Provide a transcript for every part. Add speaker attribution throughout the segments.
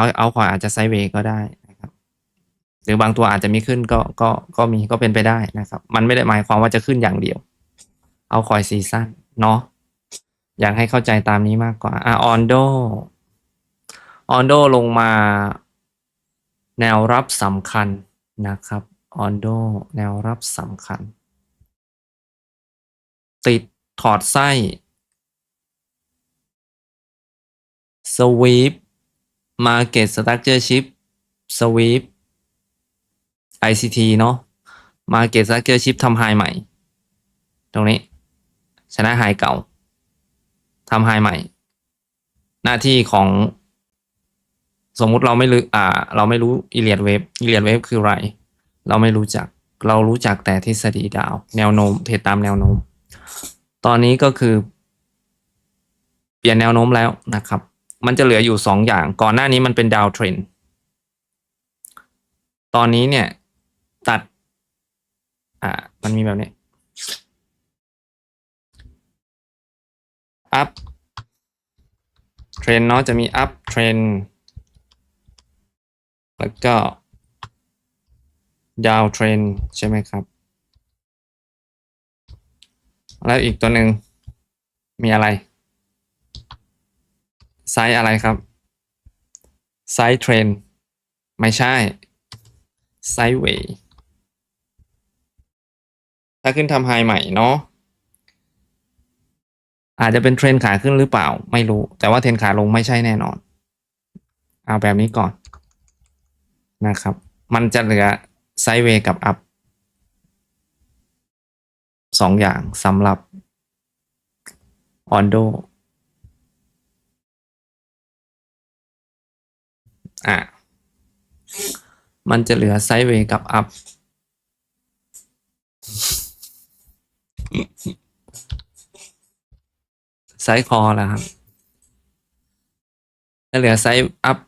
Speaker 1: เอาเอาคอยอาจจะไซเวก็ได้นะครับ หรือบางตัวอาจจะไม่ขึ้นก็ก็ก็มีก็เป็นไปได้นะครับ มันไม่ได้หมายความว่าจะขึ้นอย่างเดียว เอาคอยซีซั่นเนาะอยากให้เข้าใจตามนี้มากกว่าอะออนโดออนโดลงมาแนวรับสำคัญนะครับออนโดแนวรับสำคัญ ติดถอดไส้สวีป Market Structure Chip สวีป ICT เนาะ Market Structure Chip ทำไฮใหม่ ตรงนี้ ชนะไฮเก่าทำไฮใหม่ หน้าที่ของ สมมุติเราไม่รู้อ่า เราไม่รู้อีเลียดเวฟอีเลียดเวฟคืออะไร เราไม่รู้จัก เรารู้จักแต่ทฤษฎีดาว แนวโน้มเทรดตามแนวโน้ม ตอนนี้ก็คือ เปลี่ยนแนวโน้มแล้วนะครับ มันจะเหลืออยู่สองอย่าง ก่อนหน้านี้มันเป็นดาวเทรนตอนนี้เนี่ย ตัด อ่า มันมีแบบนี้ up เทรนเนาะจะมี up เทรนแล้วก็ down เทรนใช่ไหมครับ แล้วอีกตัวหนึ่งมีอะไร ไซส์อะไรครับ ไซส์เทรน ไม่ใช่ ไซส์เวย์ถ้าขึ้นทำไฮใหม่เนาะอาจจะเป็นเทรนขาขึ้นหรือเปล่า ไม่รู้ แต่ว่าเทรนขาลงไม่ใช่แน่นอน เอาแบบนี้ก่อนนะครับ มันจะเหลือไซด์เวย์กับอัพสองอย่างสำหรับออนโด อะมันจะเหลือไซด์เวย์กับอัพไซส์คอแล้วครับจะเหลือไซส์อัพ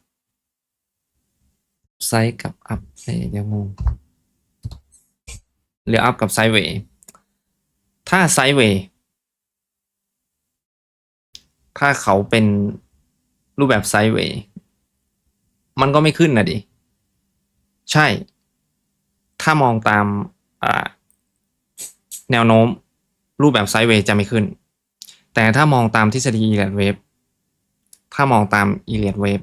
Speaker 1: ไซส์กับอัพเอ้เดี๋ยวงงเหลืออัพกับไซด์เวย์ถ้าไซด์เวย์ถ้าเขาเป็นรูปแบบไซด์เวย์ มันก็ไม่ขึ้นนะดิ ใช่ ถ้ามองตามแนวโน้มรูปแบบไซด์เวย์จะไม่ขึ้น แต่ถ้ามองตามทฤษฎีอีเลียดเวฟถ้ามองตามอีเลียดเวฟ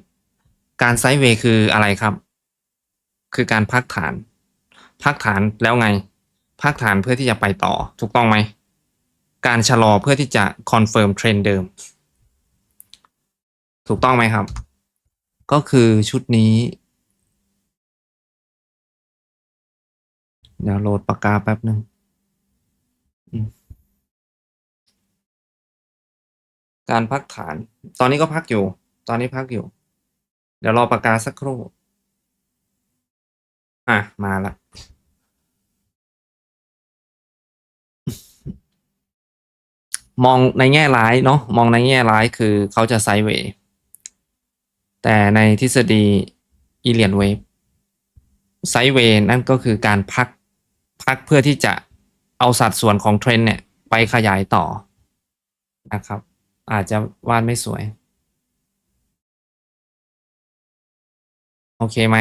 Speaker 1: การไซด์เวย์คืออะไรครับ คือการพักฐาน พักฐานแล้วไง พักฐานเพื่อที่จะไปต่อ ถูกต้องไหม การชะลอเพื่อที่จะคอนเฟิร์มเทรนเดิม ถูกต้องไหมครับ ก็คือชุดนี้ เดี๋ยวโหลดปากกาแป๊บหนึ่งการพักฐาน ตอนนี้ก็พักอยู่ ตอนนี้พักอยู่ เดี๋ยวรอปากกาสักครู่ อะ มาละมองในแง่ร้ายเนาะมองในแง่ร้ายคือเขาจะไซด์เวย์ แต่ในทฤษฎีอีเลียนเวฟไซด์เวย์นั่นก็คือการพักพักเพื่อที่จะเอาสัดส่วนของเทรนเนี่ยไปขยายต่อนะครับ อาจจะวาดไม่สวย โอเคไหม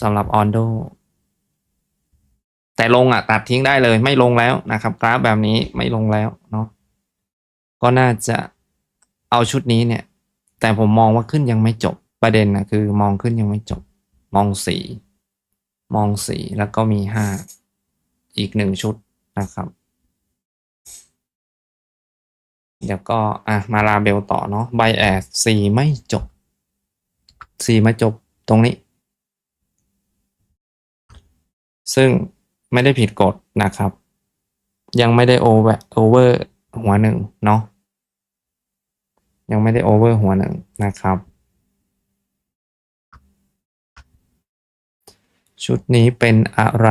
Speaker 1: สำหรับออนโดแต่ลงอะ ตัดทิ้งได้เลยไม่ลงแล้วนะครับ กราฟแบบนี้ไม่ลงแล้วเนาะก็น่าจะ เอาชุดนี้เนี่ย แต่ผมมองว่าขึ้นยังไม่จบประเด็นนะคือ มองขึ้นยังไม่จบ มองสี มองสีแล้วก็มีห้าอีกหนึ่งชุดนะครับ เดี๋ยวก็อะมาลาเบลต่อเนาะไบแอสสี่ไม่จบสี่มาจบตรงนี้ ซึ่งไม่ได้ผิดกฎนะครับ ยังไม่ได้โอเวอร์หัวหนึ่งเนาะ ยังไม่ได้โอเวอร์หัวหนึ่งนะครับ ชุดนี้เป็นอะไร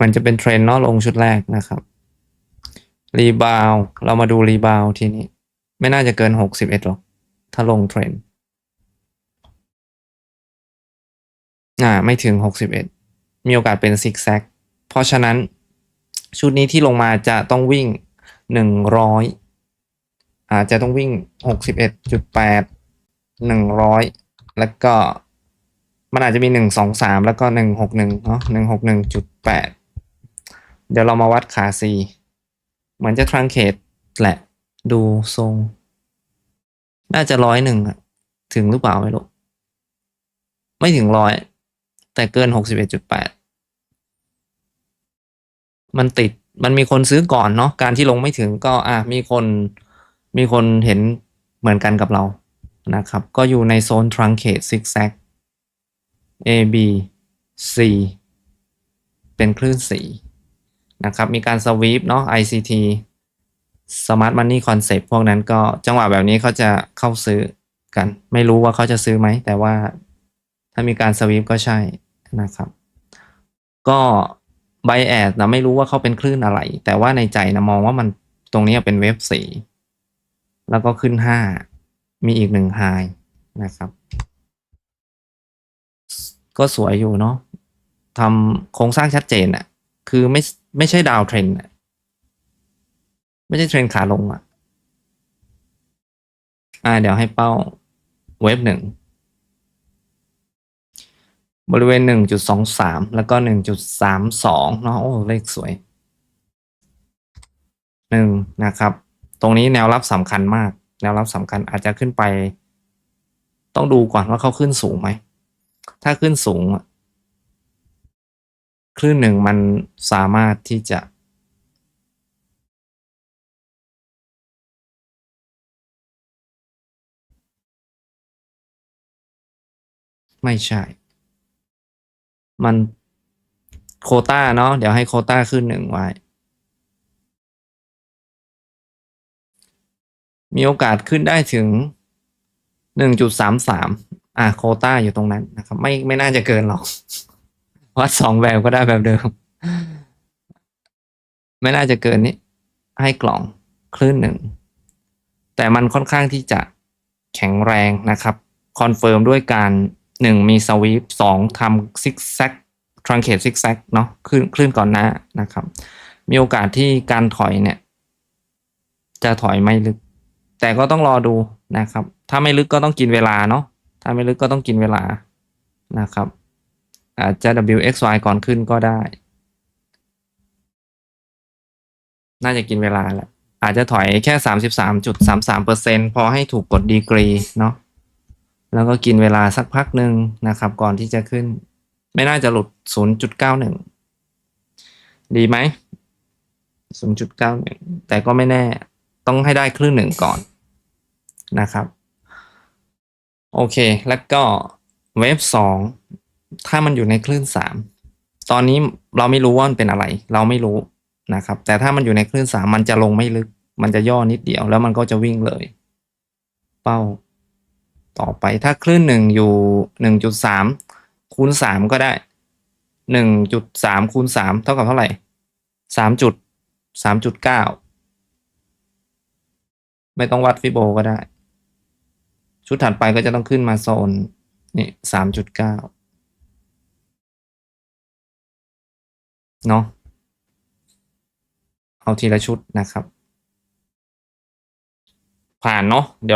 Speaker 1: มันจะเป็นเทรนเนาะลงชุดแรกนะครับรีบาวเรามาดูรีบาวทีนี้ ไม่น่าจะเกินหกสิบเอ็ดหรอก ถ้าลงเทรนอ่าไม่ถึงหกสิบเอ็ดมีโอกาสเป็นซิกแซก เพราะฉะนั้นชุดนี้ที่ลงมาจะต้องวิ่ง 100 อาจจะต้องวิ่ง 61.8 100 แล้วก็มันอาจจะมี 1 2 3 แล้วก็ 161 เนาะ161.8 เดี๋ยวเรามาวัดขา C เหมือนจะทรังเขตแหละดูทรง น่าจะร้อยหนึ่งถึงหรือเปล่าไม่รู้ ไม่ถึงร้อย แต่เกิน 61.8 มันติดมันมีคนซื้อก่อนเนาะการที่ลงไม่ถึงก็อะมีคนมีคนเห็นเหมือนกันกับเรานะครับ ก็อยู่ในโซน truncate zigzag A B C เป็นคลื่นสีนะครับ มีการสวีปเนาะ ICT Smart Money Concept พวกนั้นก็จังหวะแบบนี้เขาจะเข้าซื้อกัน ไม่รู้ว่าเขาจะซื้อไหม แต่ว่าถ้ามีการสวีปก็ใช่นะครับ ก็ ไบแอดนะไม่รู้ว่าเขาเป็นคลื่นอะไร แต่ว่าในใจนะมองว่ามันตรงนี้เป็นเวฟสี่แล้วก็ขึ้นห้ามีอีกหนึ่งไฮนะครับ ก็สวยอยู่เนาะทำโครงสร้างชัดเจนอะคือไม่ไม่ใช่ดาวเทรนอะไม่ใช่เทรนขาลงอะอ่าเดี๋ยวให้เป้าเวฟหนึ่ง บริเวณหนึ่งจุดสองสามแล้วก็หนึ่งจุดสามสองเนาะโอ้เลขสวยหนึ่งนะครับ ตรงนี้แนวรับสำคัญมาก แนวรับสำคัญอาจจะขึ้นไป ต้องดูก่อนว่าเขาขึ้นสูงไหม ถ้าขึ้นสูง คลื่นหนึ่งมันสามารถที่จะไม่ใช่ มันโคต้าเนาะเดี๋ยวให้โคต้าขึ้นหนึ่งไว้ มีโอกาสขึ้นได้ถึงหนึ่งจุดสามสามอะโคต้าอยู่ตรงนั้นนะครับ ไม่ไม่น่าจะเกินหรอก วัดสองแบบก็ได้แบบเดิม ไม่น่าจะเกินนี้ ให้กล่องคลื่นหนึ่ง แต่มันค่อนข้างที่จะแข็งแรงนะครับ คอนเฟิร์มด้วยการ หนึ่งมีสวีปสองทำซิกแซกทรังเคทซิกแซกเนาะคลื่นคลื่นก่อนหน้านะครับ มีโอกาสที่การถอยเนี่ย จะถอยไม่ลึก แต่ก็ต้องรอดูนะครับ ถ้าไม่ลึกก็ต้องกินเวลาเนาะถ้าไม่ลึกก็ต้องกินเวลานะครับ อาจจะ WXY ก่อนขึ้นก็ได้ น่าจะกินเวลาแหละอาจจะถอยแค่สามสิบสามจุดสามสามเปอร์เซ็นพอให้ถูกกดดีกรีเนาะ แล้วก็กินเวลาสักพักหนึ่งนะครับ ก่อนที่จะขึ้น ไม่น่าจะหลุดศูนย์จุดเก้าหนึ่งดีไหมศูนย์จุดเก้าหนึ่งแต่ก็ไม่แน่ต้องให้ได้ครึ่งหนึ่งก่อนนะครับ โอเค แล้วก็เวฟสองถ้ามันอยู่ในคลื่นสามตอนนี้เราไม่รู้ว่ามันเป็นอะไร เราไม่รู้นะครับ แต่ถ้ามันอยู่ในคลื่นสามมันจะลงไม่ลึก มันจะย่อนิดเดียวแล้วมันก็จะวิ่งเลย เป้า ต่อไปถ้าคลื่นหนึ่งอยู่หนึ่งจุดสามคูณสามก็ได้หนึ่งจุดสามคูณสามเท่ากับเท่าไหร่สามจุดสามจุดเก้าไม่ต้องวัดฟิโบก็ได้ ชุดถัดไปก็จะต้องขึ้นมาโซนนี่สามจุดเก้าเนาะเอาทีละชุดนะครับ ผ่านเนาะเดี๋ยว